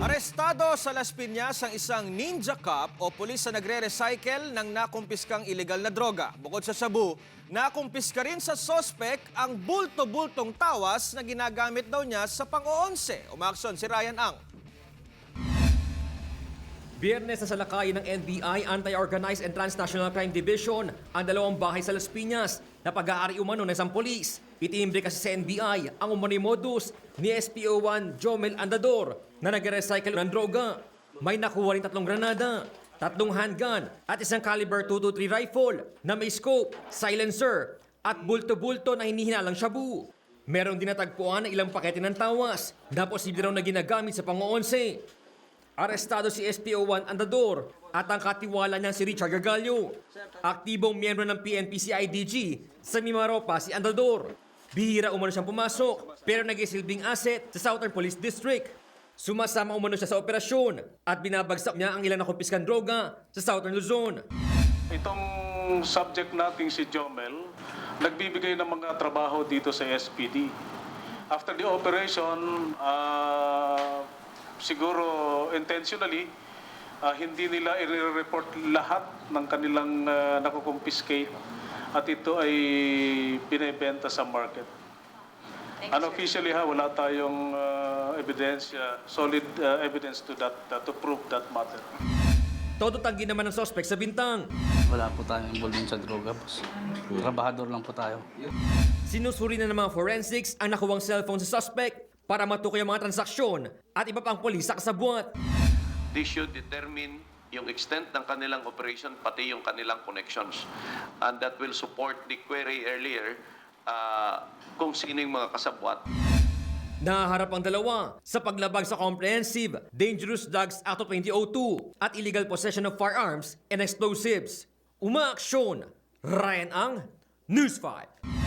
Arestado sa Las Piñas ang isang Ninja Cop o pulis na nagre-recycle ng nakumpiskang illegal na droga. Bukod sa sabu, nakumpiska rin sa sospek ang bulto-bultong tawas na ginagamit daw niya sa pang-oonse. Umaksyon si Ryan Ang. Biyernes na salakayin ng NBI Anti-Organized and Transnational Crime Division ang dalawang bahay sa Las Piñas na pag-aari umano ng isang polis. Itimbre kasi sa NBI ang umano'y modus ni SPO1 Jomel Andador na nag-recycle ng droga. May nakuha rin tatlong granada, tatlong handgun at isang caliber 223 rifle na may scope, silencer at bulto-bulto na hinihinalang shabu. Merong dinatagpuan ng ilang pakete ng tawas na posible na ginagamit sa pang-oonse. Arestado si SPO1 Andador at ang katiwala niyang si Richard Gagalio. Aktibong miyembro ng PNP-CIDG sa Mimaropa si Andador. Bihira umano siyang pumasok pero nag-isilbing asset sa Southern Police District. Sumasama umano siya sa operasyon at binabagsak niya ang ilan na kumpiskan droga sa Southern Luzon. Itong subject nating si Jomel, nagbibigay ng mga trabaho dito sa SPD. After the operation, ah, siguro intentionally, ah, hindi nila i-report lahat ng kanilang uh, nakukumpiskate at ito ay binibenta sa market. Unofficially ha, wala tayong ah, ebidensya, solid ah, evidence to that ah, to prove that matter. Todo tanggi naman ng sospek sa bintang. Wala po tayong involvement sa droga, boss. Trabahador lang po tayo. Sinusuri na ng mga forensics ang nakuwang cellphone sa suspect para matukoy ang mga transaksyon at iba pang polis sa kasabwat. they should determine yung extent ng kanilang operation, pati yung kanilang connections. And that will support the query earlier uh, kung sino yung mga kasabwat. Naharap ang dalawa sa paglabag sa Comprehensive Dangerous Drugs Act of 2002 at illegal possession of firearms and explosives. Umaaksyon! Ryan Ang, News 5.